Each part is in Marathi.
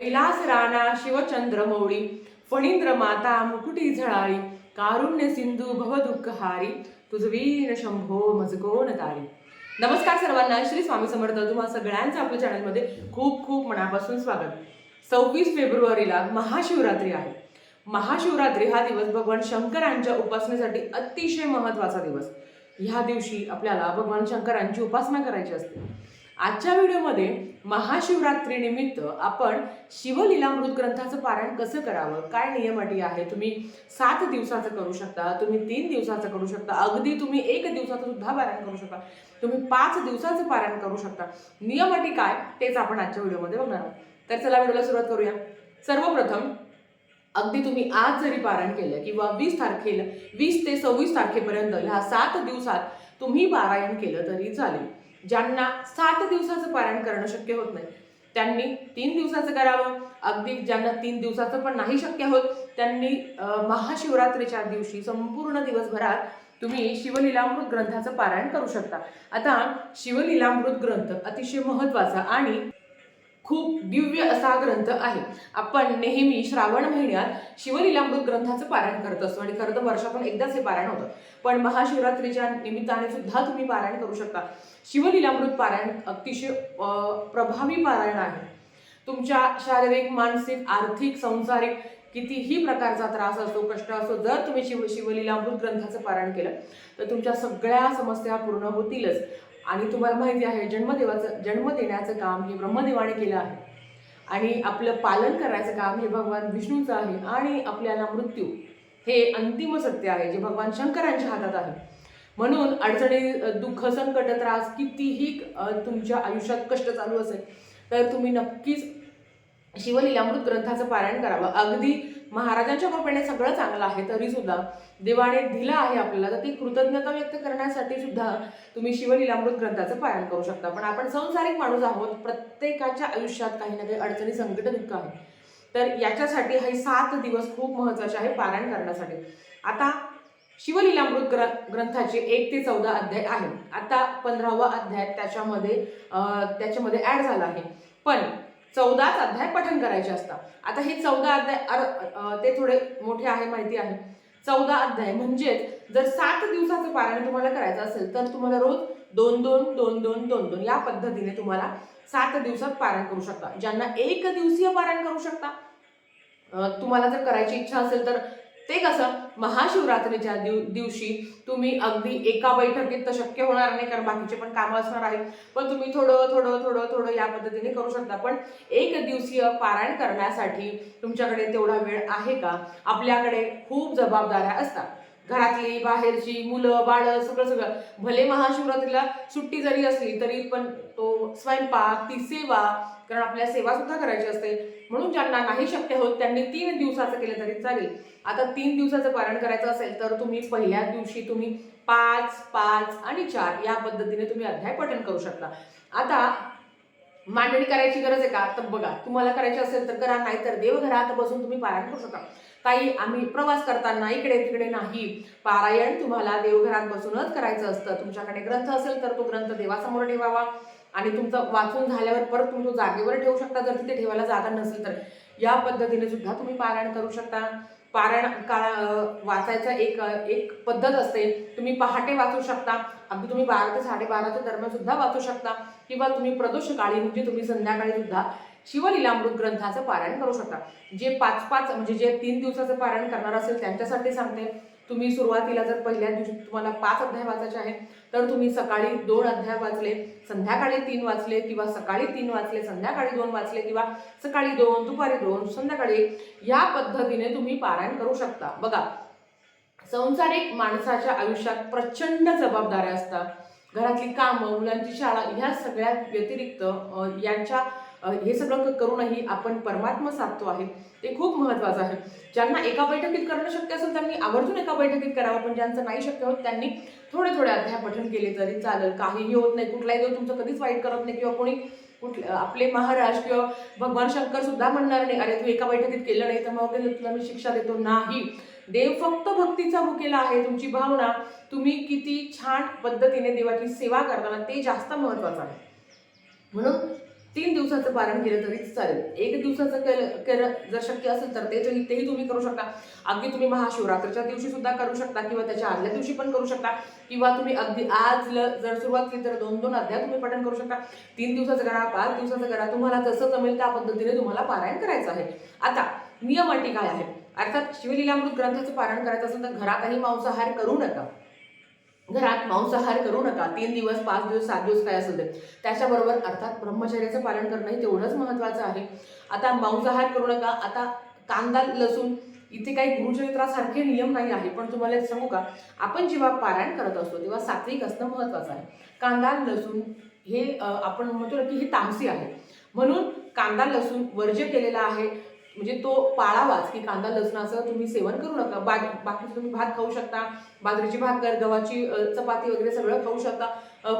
कैलास राणा शिवचंद्र मौळी फणींद्र माता मुकुटी झळाळी कारुण्य सिंधू भवदुःखहारी तुझवीन शंभो मजकोन तारी. नमस्कार सर्वांना श्री स्वामी समर्थ. तुम्हा सगळ्यांचं आपल्या चॅनलमध्ये खूप खूप मनापासून स्वागत. सव्वीस फेब्रुवारीला महाशिवरात्री आहे. महाशिवरात्री हा दिवस भगवान शंकरांच्या उपासनेसाठी अतिशय महत्त्वाचा दिवस. ह्या दिवशी आपल्याला भगवान शंकरांची उपासना करायची असते. आजच्या व्हिडिओमध्ये महाशिवरात्री निमित्त आपण शिवलीलामृत ग्रंथाचं पारायण कसं करावं? काय नियम अटी आहे तुम्ही सात दिवसाचं करू शकता तुम्ही तीन दिवसाचं करू शकता अगदी तुम्ही एक दिवसाचं सुद्धा पारायण करू शकता. तुम्ही पाच दिवसाचं पारायण करू शकता. नियम अटी काय? तेच आपण आजच्या व्हिडिओमध्ये बघणार आहोत. तर चला व्हिडिओला सुरुवात करूया. सर्वप्रथम अगदी तुम्ही आज जरी पारायण केलं किंवा वीस तारखेला वीस ते सव्वीस तारखेपर्यंत ह्या सात दिवसात तुम्ही पारायण केलं तरी चालेल. ज्यांना सात दिवसाचं पारायण करणं शक्य होत नाही. त्यांनी तीन दिवसाचं करावं. अगदी ज्यांना तीन दिवसाचं पण नाही शक्य होत त्यांनी महाशिवरात्रीच्या दिवशी संपूर्ण दिवसभरात तुम्ही शिवलीलामृत ग्रंथाचं पारायण करू शकता. आता शिवलीलामृत ग्रंथ अतिशय महत्त्वाचा आणि खूप दिव्य असा ग्रंथ आहे. आपण नेहमी श्रावण महिन्यात शिवलीलामृत ग्रंथाचं पारायण करत असतो आणि खरं तर वर्षातून एकदाच हे पारायण होतं. पण महाशिवरात्रीच्या निमित्ताने सुद्धा तुम्ही पारायण करू शकता. शिवलीलामृत पारायण अतिशय प्रभावी पारायण आहे. तुमच्या शारीरिक मानसिक आर्थिक संसारिक कितीही प्रकारचा त्रास असो कष्ट असो जर तुम्ही शिव शिवलीलामृत ग्रंथाचं पारायण केलं तर तुमच्या सगळ्या समस्या पूर्ण होतीलच. आणि तुम्हाला माहिती आहे जन्मदेवाचं जन्म देण्याचं काम हे ब्रह्मदेवाने केलं आहे. आणि आपलं पालन करायचं काम हे भगवान विष्णूचं आहे आणि आपल्याला मृत्यू हे अंतिम सत्य आहे जे भगवान शंकरांच्या हातात आहे. म्हणून अडचणी दुःख संकट त्रास कितीही तुमच्या आयुष्यात कष्ट चालू असेल तर तुम्ही नक्कीच शिवलीलामृत ग्रंथाचं पारायण करावं. अगदी महाराजांच्या कृपेने सगळं चांगलं आहे तरी सुद्धा देवाने दिलं आहे आपल्याला तर ती कृतज्ञता व्यक्त करण्यासाठी सुद्धा तुम्ही शिवलीलामृत ग्रंथाचं पारायण करू शकता. पण आपण संसारिक माणूस आहोत प्रत्येकाच्या आयुष्यात काही ना काही अडचणी संकट दुःख आहे तर याच्यासाठी हे सात दिवस खूप महत्त्वाचे आहे पारायण करण्यासाठी. आता शिवलीलामृत ग्र ग्रंथाचे एक ते चौदा अध्याय आहे आता पंधरावा अध्याय त्याच्यामध्ये त्याच्यामध्ये ॲड झाला आहे. पण चौदाच अध्याय पठण करायचे असतात. आता हे चौदा अध्याय अर- ते थोडे मोठे आहे माहिती आहे. चौदा अध्याय म्हणजेच जर सात दिवसाचं पारायण तुम्हाला करायचं असेल तर तुम्हाला रोज दोन दोन दोन दोन दोन दोन या पद्धतीने तुम्हाला सात दिवसात पारायण करू शकता. ज्यांना एक दिवसीय पारायण करू शकता. तुम्हाला जर करायची इच्छा असेल तर ते कसं? महाशिवरात्रीच्या दिव दिवशी तुम्ही अगदी एका बैठकीत तर शक्य होणार नाही कारण बाकीचे पण कामं असणार आहेत. पण तुम्ही थोडं थोडं थोडं थोडं या पद्धतीने करू शकता. पण एक दिवसीय पारायण करण्यासाठी तुमच्याकडे तेवढा वेळ आहे का? आपल्याकडे खूप जबाबदाऱ्या असतात. घरातली बाहेरची मुलं बाळं सगळं सगळं. भले महाशिवरात्रीला सुट्टी जरी असली तरी पण तो स्वयंपाक ती सेवा कारण आपल्याला सेवा सुद्धा करायची असते. म्हणून ज्यांना नाही शक्य होत त्यांनी तीन दिवसाचं केलं तरी चालेल. आता तीन दिवसाचं पारण करायचं असेल तर तुम्ही पहिल्या दिवशी तुम्ही पाच पाच आणि चार या पद्धतीने तुम्ही अध्याय पठण करू शकता. आता मांडणी करायची गरज आहे का? तर बघा तुम्हाला करायची असेल तर करा नाही तर देवघरात बसून तुम्ही पारायण करू शकता. ताई आम्ही प्रवास करताना इकडे तिकडे नाही. पारायण तुम्हाला देवघरात बसूनच करायचं असतं. तुमच्याकडे ग्रंथ असेल तर तो ग्रंथ देवासमोर ठेवावा. आणि तुमचं वाचून झाल्यावर परत तुम्ही तो जागेवर ठेवू शकता. जर तिथे ठेवायला जागा नसेल तर. या पद्धतीने सुद्धा तुम्ही पारायण करू शकता. पारायण काळा अं, वाचायचा एक एक पद्धत असते. तुम्ही पहाटे वाचू शकता. अगदी तुम्ही बारा ते साडेबाराच्या दरम्यान सुद्धा वाचू शकता. किंवा तुम्ही प्रदोष काळी म्हणजे तुम्ही संध्याकाळी सुद्धा शिवलीलामृत ग्रंथाचं पारायण करू शकता. जे पाच पाच म्हणजे जे तीन दिवसाचं पारायण करणार असेल त्यांच्यासाठी सांगते. तुम्ही सुरुवातीला जर पहिल्या दिवशी तुम्हाला पाच अध्याय वाचायचे आहेत तर तुम्ही सकाळी दोन अध्याय वाचले संध्याकाळी तीन वाचले किंवा सकाळी तीन वाचले संध्याकाळी दोन वाचले किंवा सकाळी दोन दुपारी दोन संध्याकाळी या पद्धतीने तुम्ही पारायण करू शकता. बघा संसारिक माणसाच्या आयुष्यात प्रचंड जबाबदाऱ्या असतात. घरातली कामं मुलांची शाळा ह्या सगळ्या व्यतिरिक्त यांच्या हे सगळं करूनही आपण परमात्मा साधतो आहे. ते खूप महत्वाचं आहे. ज्यांना एका बैठकीत करणं शक्य असेल त्यांनी आवर्जून एका बैठकीत करावं पण ज्यांचं नाही शक्य होत त्यांनी थोडे थोडे अध्याय पठण केले तरी चालेल. काहीही होत नाही. कुठलाही देव तुमचं कधीच वाईट करत नाही किंवा कोणी कुठले आपले महाराज किंवा भगवान शंकर सुद्धा म्हणणार नाही अरे तू एका बैठकीत केलं नाही तर मग वगैरे तुला मी शिक्षा देतो. नाही. देव फक्त भक्तीचा भुकेला आहे. तुमची भावना तुम्ही किती छान पद्धतीने देवाची सेवा करताना ते जास्त महत्वाचं आहे. म्हणून तीन दिवसाचं पारण केलं तरीच चालेल. एक दिवसाचं केलं केलं जर शक्य असेल तर ते तेही तुम्ही करू शकता. अगदी तुम्ही महाशिवरात्रीच्या दिवशी सुद्धा करू शकता किंवा त्याच्या आदल्या दिवशी पण करू शकता. किंवा तुम्ही अगदी आज ल- जर सुरुवात केली तर दोन दोन अध्याय तुम्ही पठण करू शकता. तीन दिवसाचं करा पाच दिवसाचं करा. तुम्हाला जसं जमेल त्या पद्धतीने तुम्हाला पारायण करायचं आहे. आता नियम अटी काय आहे अर्थात शिवलीलामृत ग्रंथाचं पारायण करायचं असेल तर घरातही मांसाहार करू नका. घरात मांसाहार करू नका. तीन दिवस पाच दिवस सात दिवस काय असेल ते त्याच्याबरोबर अर्थात ब्रह्मचर्याचं पालन करणंही तेवढंच महत्त्वाचं आहे. आता मांसाहार करू नका. आता कांदा लसूण इथे काही गुरुचरित्रासारखे नियम नाही आहे पण तुम्हाला सांगू का? आपण जेव्हा पारायण करत असतो तेव्हा सात्विक असणं महत्त्वाचं आहे. कांदा लसूण हे आपण म्हणतो ना की हे तामसी आहे. म्हणून कांदा लसूण वर्ज्य केलेला आहे. म्हणजे तो पाळावाच की कांदा लसणाचं तुम्ही सेवन करू नका. बा बाकी तुम्ही भात खाऊ शकता. बाजरीची भाकर गव्हाची चपाती वगैरे सगळं खाऊ शकता.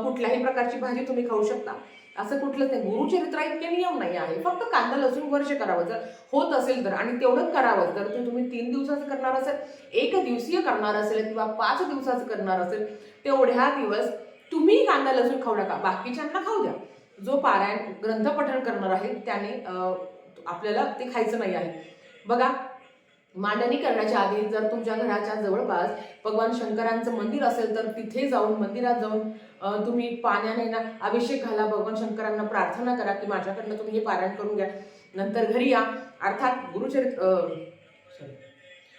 कुठल्याही प्रकारची भाजी तुम्ही खाऊ शकता. असं कुठलंच नाही गुरुचरित्रा इतके नियम नाही आहे. फक्त कांदा लसूण वर्ष करावं जर होत असेल तर आणि तेवढंच करावं जर ते तुम्ही तीन दिवसाचं करणार असेल एक दिवसीय करणार असेल किंवा पाच दिवसाचं करणार असेल तेवढ्या दिवस तुम्ही कांदा लसूण खाऊ नका. बाकीच्यांना खाऊ द्या. जो पारायण ग्रंथपठण करणार आहे त्याने आपल्याला ते खायचं नाही आहे. बघा मांडणी करण्याच्या आधी जर तुमच्या घराच्या जवळपास भगवान शंकरांचं मंदिर असेल तर तिथे जाऊन मंदिरात जाऊन तुम्ही पाण्याने ना अभिषेक घाला भगवान शंकरांना प्रार्थना करा की माझ्याकडनं तुम्ही हे पारायण करून घ्या. नंतर घरी या. अर्थात गुरुचरित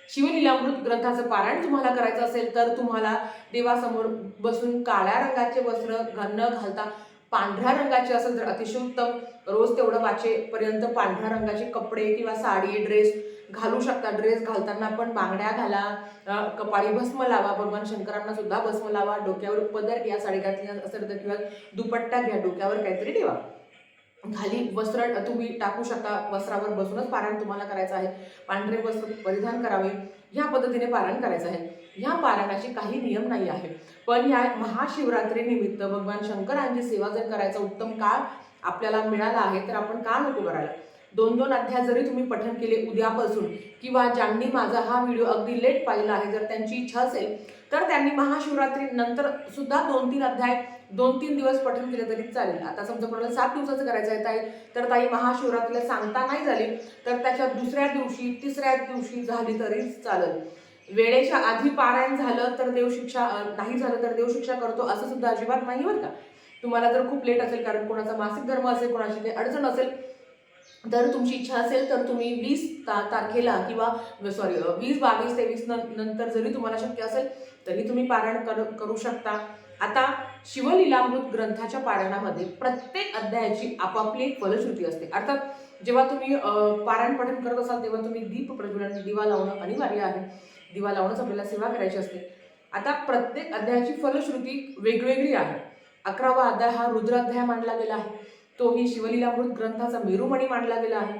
शिवलीलामृत ग्रंथाचं पारायण तुम्हाला करायचं असेल तर तुम्हाला देवासमोर बसून काळ्या रंगाचे वस्त्र न घालता पांढऱ्या रंगाचे असेल तर अतिशय उत्तम. रोज तेवढं वाचेपर्यंत पांढऱ्या रंगाचे कपडे किंवा साडी ड्रेस घालू शकता. ड्रेस घालताना पण बांगड्या घाला कपाळी भस्म लावा. भगवान शंकरांना सुद्धा भस्म लावा. डोक्यावर पदर घ्या साडी घातली असेल तर किंवा दुपट्टा घ्या डोक्यावर काहीतरी ठेवा. खाली वस्त्र तुम्ही टाकू शकता. वस्त्रावर बसूनच पारायण तुम्हाला करायचं आहे. पांढरे वस्त्र परिधान करावे. ह्या पद्धतीने पारायण करायचं आहे. ह्या पारायणाचे काही नियम नाही आहे. पण या महाशिवरात्री निमित्त भगवान शंकरांची सेवा जर करायचा उत्तम काळ आपल्याला मिळाला आहे तर आपण का नको करायला? दोन दोन अध्याय जरी तुम्ही पठण केले उद्यापासून किंवा ज्यांनी माझा हा व्हिडिओ अगदी लेट पाहिला आहे जर त्यांची इच्छा असेल तर त्यांनी महाशिवरात्री नंतर सुद्धा दोन तीन अध्याय दोन तीन दिवस पठण केले तरी चालेल. आता समजा कोणाला सात दिवसाचं करायचं आहे ताई तर ताई महाशिवरात्रीला सांगता नाही झाली तर त्याच्या दुसऱ्या दिवशी तिसऱ्या दिवशी झाली तरी चालेल. वेळेच्या आधी पारायण झालं तर देवशिक्षा नाही झालं तर देवशिक्षा करतो असं सुद्धा अजिबात नाही बरं का? तुम्हाला जर खूप लेट असेल कारण कोणाचा मासिक धर्म असेल कोणाची काही अडचण असेल तर तुमची इच्छा असेल तर तुम्ही वीस ता तारखेला किंवा सॉरी वीस बावीस तेवीस नंतर जरी तुम्हाला शक्य असेल तरी तुम्ही पारायण कर करू शकता. आता शिवलीलामृत ग्रंथाच्या पारायणामध्ये प्रत्येक अध्यायाची आपापली एक फलश्रुती असते. अर्थात जेव्हा तुम्ही पारायण पठण करत असाल तेव्हा तुम्ही दीप प्रज्वलन दिवा लावणं अनिवार्य आहे. दिवा लावणंच आपल्याला सेवा करायची असते. आता प्रत्येक अध्यायाची फलश्रुती वेगवेगळी आहे. अकरावा अध्याय हा रुद्र अध्याय गेला आहे. तोही शिवलीलामृत ग्रंथाचा मेरुमणी मांडला गेला आहे.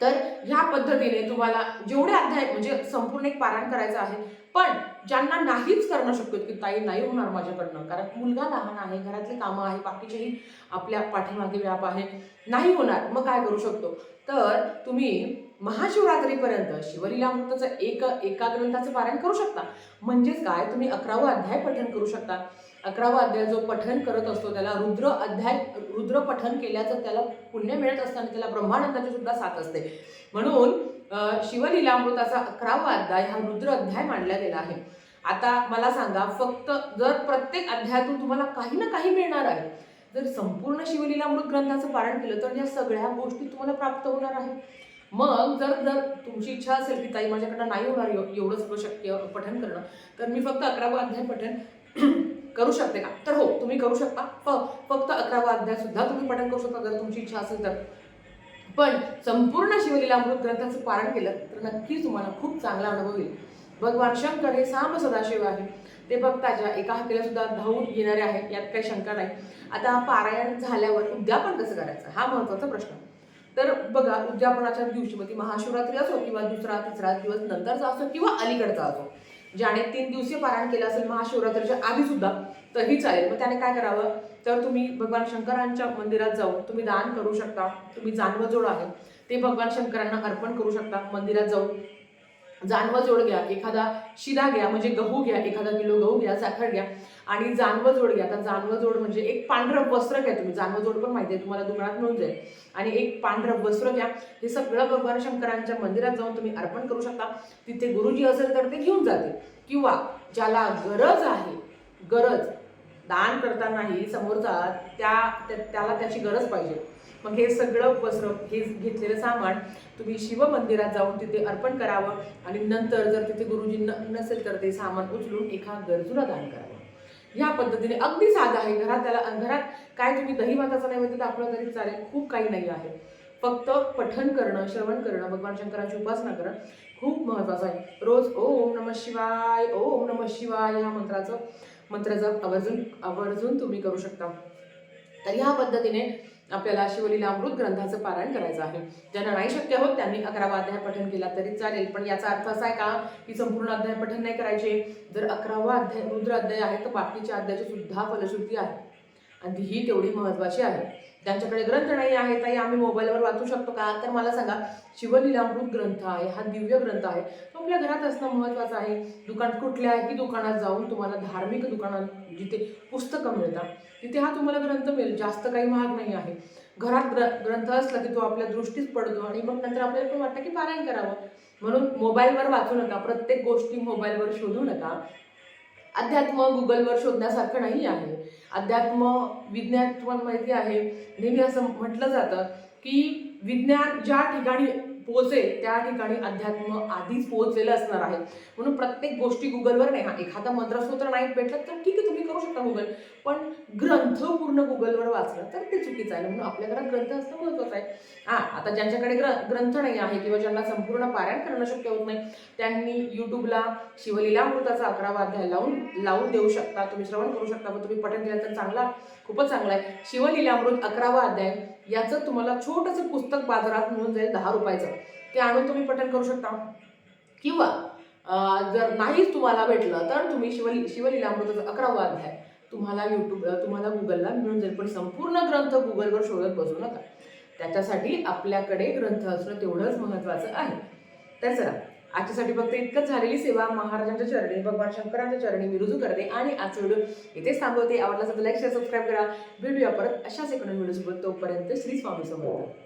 तर ह्या पद्धतीने तुम्हाला जेवढे अध्याय म्हणजे संपूर्ण एक पारायण करायचं आहे पण ज्यांना नाहीच करणं शक्य की ताई नाही होणार माझ्याकडनं कारण मुलगा लहान आहे घरातली कामं आहे बाकीचेही आपल्या पाठीमागे व्याप आहे नाही होणार. मग काय करू शकतो? तर तुम्ही महाशिवरात्रीपर्यंत शिवलीलामृताचं एक एका ग्रंथाचं पारायण करू शकता. म्हणजेच काय? तुम्ही अकरावा अध्याय पठण करू शकता. अकरावा अध्याय जो पठण करत असतो त्याला रुद्र अध्याय रुद्र पठण केल्याचं त्याला पुण्य मिळत असताना त्याला ब्रह्मानंदाची सुद्धा साथ असते. म्हणून शिवलीलामृताचा अकरावा अध्याय हा रुद्र अध्याय मांडला गेला आहे. आता मला सांगा फक्त जर प्रत्येक अध्यायातून तुम्हाला काही ना काही मिळणार आहे जर संपूर्ण शिवलीलामृत ग्रंथाचं पारण केलं तर या सगळ्या गोष्टी तुम्हाला प्राप्त होणार आहे मग जर जर तुमची इच्छा असेल की ताई माझ्याकडनं नाही होणार एवढं सगळं शक्य पठण करणं तर मी फक्त अकरावा अध्याय पठण करू शकते का? तर हो तुम्ही करू शकता. फ फक्त अकरावा अध्याय सुद्धा तुम्ही पठण करू शकता जर तुमची इच्छा असेल तर. पण संपूर्ण शिवलीलामृत ग्रंथाचं पारण केलं तर नक्कीच तुम्हाला खूप चांगला अनुभव येईल भगवान शंकर हे साम सदाशिव आहे. ते भक्ताच्या एका हाकेला सुद्धा धावून येणारे आहेत यात काही शंका नाही. आता पारायण झाल्यावर उद्यापन कसं करायचं? हा महत्त्वाचा प्रश्न. तर बघा उद्यापनाच्या दिवशी मग ती महाशिवरात्री असो किंवा दुसरा तिसरा दिवस नंतरचा असो किंवा अलीकडचा असो ज्याने तीन दिवसीय पारायण केलं असेल महाशिवरात्रीच्या आधी सुद्धा तरी चालेल. मग त्याने काय करावं? तर तुम्ही भगवान शंकरांच्या मंदिरात जाऊन तुम्ही दान करू शकता. तुम्ही जानवजोड आहे ते भगवान शंकरांना अर्पण करू शकता मंदिरात जाऊन. जानवं जोड घ्या एखादा शिरा घ्या म्हणजे गहू घ्या एखादा किलो गहू घ्या साखर घ्या आणि जानवं जोड घ्या. आता जानवं जोड म्हणजे एक पांढरं वस्त्र घ्या तुम्ही. जानवं जोड पण माहिती आहे तुम्हाला दुकानात मिळून जाईल. आणि एक पांढरं वस्त्र घ्या. हे सगळं भगवान शंकरांच्या मंदिरात जाऊन तुम्ही अर्पण करू शकता. तिथे गुरुजी असेल तर ते घेऊन जातील. किंवा ज्याला गरज आहे गरज दान करतानाही समोरचा त्या त्याला त्याची गरज पाहिजे. मग हे सगळं वस्त्र हे घेतलेलं सामान तुम्ही शिवमंदिरात जाऊन तिथे अर्पण करावं आणि नंतर जर तिथे गुरुजी न नसेल तर ते सामान उचलून एका गरजूला दान करावं. ह्या पद्धतीने अगदी साधं आहे. घरात त्याला घरात काय तुम्ही दही भाताचा म्हणजे दाखवलं तरी चालेल. खूप काही नाही आहे. फक्त पठण करणं श्रवण करणं भगवान शंकराची उपासना करणं खूप महत्त्वाचं आहे. रोज ओम नम शिवाय ओम नम शिवाय ह्या मंत्राचं मंत्राचं आवर्जून आवर्जून तुम्ही करू शकता. तर ह्या पद्धतीने आपल्याला शिवलीला अमृत ग्रंथाचं पारायण करायचं आहे. ज्यांना नाही शक्य होत त्यांनी अकरावा अध्याय पठण केला तरी चालेल. पण याचा अर्थ असा आहे का की संपूर्ण अध्याय पठण नाही करायचे? जर अकरावा अध्याय रुद्र अध्याय आहे तर बाकीच्या अध्यायाची सुद्धा फलश्रुती आहे. आणि ही तेवढी महत्वाची आहे. ज्यांच्याकडे ग्रंथ नाही आहे ताई आम्ही मोबाईलवर वाचू शकतो का? तर मला सांगा शिवलीलामृत ग्रंथ आहे हा दिव्य ग्रंथ आहे. तो आपल्या घरात असणं महत्त्वाचं आहे. दुकान कुठल्याही दुकानात जाऊन तुम्हाला धार्मिक दुकानात जिथे पुस्तकं मिळतात तिथे हा तुम्हाला ग्रंथ मिळेल. जास्त काही महाग नाही आहे. घरात ग्र ग्रंथ असला की तो आपल्या दृष्टीच पडतो आणि मग नंतर आपल्याला पण वाटतं की पारायण करावं. म्हणून मोबाईलवर वाचू नका. प्रत्येक गोष्टी मोबाईलवर शोधू नका. अध्यात्म गुगलवर शोधण्यासारखं नाही आहे. अध्यात्म विज्ञान तुम्हाला माहिती आहे. नेहमी असं म्हटलं जातं की विज्ञान ज्या ठिकाणी पोहोचेल त्या ठिकाणी अध्यात्म आधीच पोहोचलेलं असणार आहे. म्हणून प्रत्येक गोष्टी गुगलवर नाही. हा एखादा मंत्रसूत्र नाही भेटलं तर ठीक आहे तुम्ही करू शकता गुगल. पण ग्रंथ पूर्ण गुगलवर वाचलं तर ते चुकीचं आहे. म्हणून आपल्या घरात ग्रंथ असणं महत्त्वाचं आहे. हां आता ज्यांच्याकडे ग्र ग्रंथ नाही आहे किंवा ज्यांना संपूर्ण पारायण करणं शक्य होत नाही त्यांनी यूट्यूबला शिवलीला अमृताचा अकरावा अध्याय लावून लावून देऊ शकता. तुम्ही श्रवण करू शकता पण तुम्ही पठण केलं तर चांगला खूपच चांगला आहे. शिवलीलामृत अकरावा अध्याय याचं तुम्हाला छोटंसं पुस्तक बाजारात मिळून जाईल दहा रुपयाचं. ते आणून तुम्ही पठण करू शकता. किंवा जर नाहीच तुम्हाला भेटलं तर तुम्ही शिवली शिवलीलामृताचा अकरावा अध्याय तुम्हाला युट्यूबला तुम्हाला गुगलला मिळून जाईल. पण संपूर्ण ग्रंथ गुगलवर शोधत बसू नका. त्याच्यासाठी आपल्याकडे ग्रंथ असणं तेवढंच महत्त्वाचं आहे. तर चला आजच्यासाठी फक्त इतकंच झालेली सेवा महाराजांच्या चरणी भगवान शंकरांच्या चरणी मी रुजू करते आणि आजचा व्हिडिओ इथेच थांबवते. आवडला तर लाईक शेअर सबस्क्राईब करा. भेटूया परत अशाच एकोण व्हिडिओ सोबत तोपर्यंत श्री स्वामी समर्थ.